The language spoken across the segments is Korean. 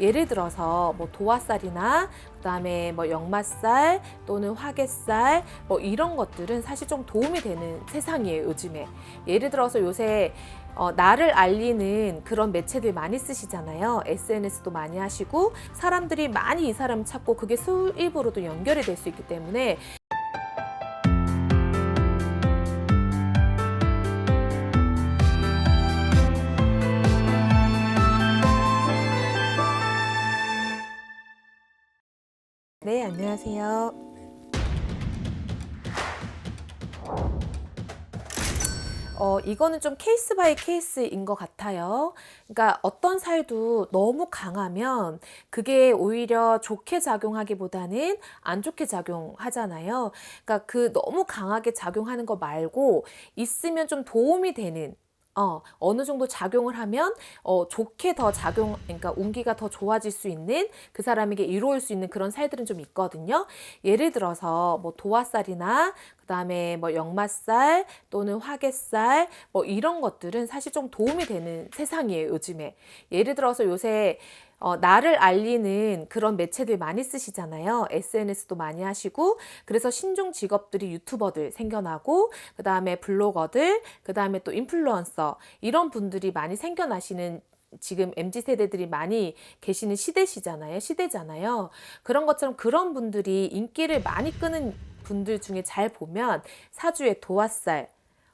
예를 들어서 뭐 도화살이나 그다음에 뭐 역마살 또는 화개살 뭐 이런 것들은 사실 좀 도움이 되는 세상이에요 요즘에. 예를 들어서 요새 어, 나를 알리는 그런 매체들 많이 쓰시잖아요. SNS도 많이 하시고 사람들이 많이 이 사람 찾고 그게 수입으로도 연결이 될 수 있기 때문에 네 안녕하세요. 어, 이거는 좀 케이스 바이 케이스인 것 같아요. 그러니까 어떤 살도 너무 강하면 그게 오히려 좋게 작용하기보다는 안 좋게 작용하잖아요. 그러니까 그 너무 강하게 작용하는 거 말고 있으면 좀 도움이 되는 어, 어느 정도 작용을 하면 어, 좋게 더 작용, 그러니까 운기가 더 좋아질 수 있는 그 사람에게 이로울 수 있는 그런 살들은 좀 있거든요. 예를 들어서 뭐 도화살이나 그다음에 뭐 역마살 또는 화개살 뭐 이런 것들은 사실 좀 도움이 되는 세상이에요, 요즘에. 예를 들어서 요새 어, 나를 알리는 그런 매체들 많이 쓰시잖아요. SNS도 많이 하시고, 그래서 신종 직업들이 유튜버들 생겨나고, 그 다음에 블로거들, 그 다음에 또 인플루언서, 이런 분들이 많이 생겨나시는 지금 MZ 세대들이 많이 계시는 시대시잖아요. 시대잖아요. 그런 것처럼 그런 분들이 인기를 많이 끄는 분들 중에 잘 보면 사주에 도화살,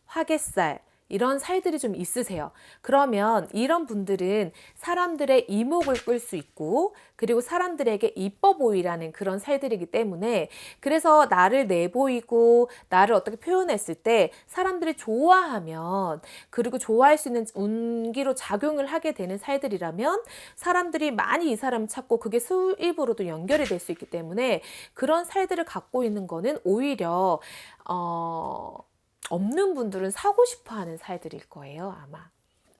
화개살, 이런 살들이 좀 있으세요. 그러면 이런 분들은 사람들의 이목을 끌 수 있고, 그리고 사람들에게 이뻐 보이라는 그런 살들이기 때문에, 그래서 나를 내보이고, 나를 어떻게 표현했을 때 사람들이 좋아하면, 그리고 좋아할 수 있는 운기로 작용을 하게 되는 살들이라면, 사람들이 많이 이 사람 찾고 그게 수입으로도 연결이 될 수 있기 때문에, 그런 살들을 갖고 있는 거는 오히려, 어, 없는 분들은 사고 싶어 하는 살들일 거예요, 아마.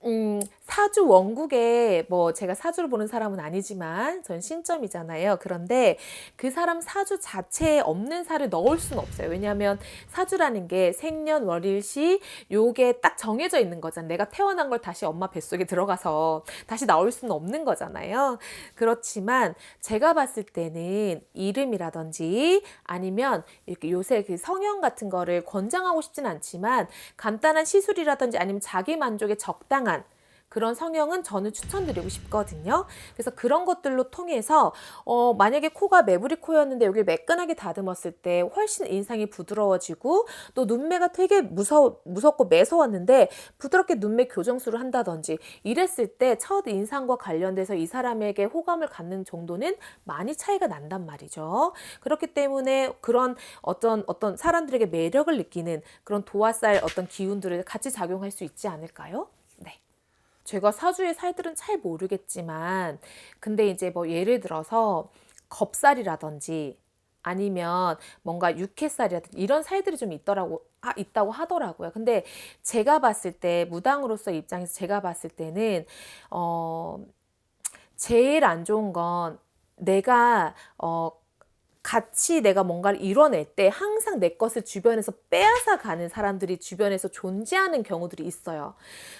음, 사주 원국에 뭐 제가 사주를 보는 사람은 아니지만 전 신점이잖아요. 그런데 그 사람 사주 자체에 없는 살을 넣을 수는 없어요. 왜냐하면 사주라는 게 생년 월일시 요게 딱 정해져 있는 거잖아요. 내가 태어난 걸 다시 엄마 뱃속에 들어가서 다시 나올 수는 없는 거잖아요. 그렇지만 제가 봤을 때는 이름이라든지 아니면 이렇게 요새 그 성형 같은 거를 권장하고 싶진 않지만 간단한 시술이라든지 아니면 자기 만족에 적당한 그런 성형은 저는 추천드리고 싶거든요. 그래서 그런 것들로 통해서 어, 만약에 코가 매부리 코였는데 여기 매끈하게 다듬었을 때 훨씬 인상이 부드러워지고 또 눈매가 되게 무서 무섭고 매서웠는데 부드럽게 눈매 교정술을 한다든지 이랬을 때 첫 인상과 관련돼서 이 사람에게 호감을 갖는 정도는 많이 차이가 난단 말이죠. 그렇기 때문에 그런 어떤 어떤 사람들에게 매력을 느끼는 그런 도화살 어떤 기운들을 같이 작용할 수 있지 않을까요? 네. 제가 사주의 살들은 잘 모르겠지만, 근데 이제 뭐 예를 들어서 겁살이라든지 아니면 뭔가 육회살이라든지 이런 살들이 좀 있더라고, 아, 있다고 하더라고요. 근데 제가 봤을 때, 무당으로서 입장에서 제가 봤을 때는, 어, 제일 안 좋은 건 내가, 어, 같이 내가 뭔가를 이뤄낼 때 항상 내 것을 주변에서 빼앗아 가는 사람들이 주변에서 존재하는 경우들이 있어요.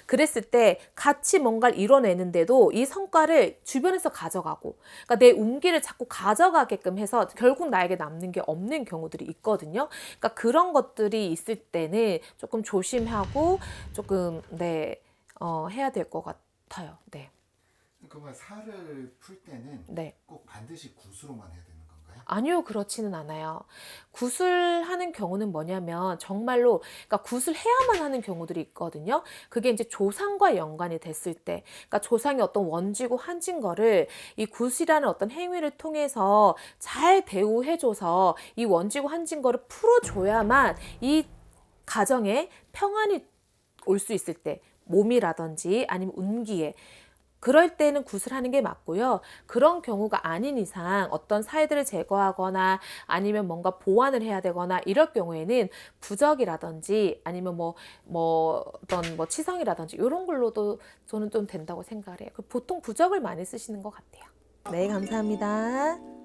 그랬을 때 같이 뭔가를 이뤄내는데도 이 성과를 주변에서 가져가고, 그러니까 내 운기를 자꾸 가져가게끔 해서 결국 나에게 남는 게 없는 경우들이 있거든요. 그러니까 그런 것들이 있을 때는 조금 조심하고 조금, 네, 어, 해야 될 것 같아요. 네. 그러면 살을 풀 때는 네. 꼭 반드시 굿으로만 해야 건가요? 아니요, 그렇지는 않아요. 굿을 거는 뭐냐면 정말로 그러니까 굿을 해야만 하는 경우들이 있거든요. 그게 이제 조상과 연관이 됐을 때, 그러니까 조상이 어떤 원지고 한진 거를 이 굿이라는 어떤 행위를 통해서 잘 대우해줘서 이 원지고 한진 거를 풀어줘야만 이 가정에 평안이 올 수 있을 때 몸이라든지 아니면 운기에 그럴 때는 굿을 하는 게 맞고요. 그런 경우가 아닌 이상 어떤 사이들을 제거하거나 아니면 뭔가 보완을 해야 되거나 이럴 경우에는 부적이라든지 아니면 뭐, 뭐 어떤 뭐 치성이라든지 이런 걸로도 저는 좀 된다고 생각을 해요. 보통 부적을 많이 쓰시는 것 같아요. 네, 감사합니다.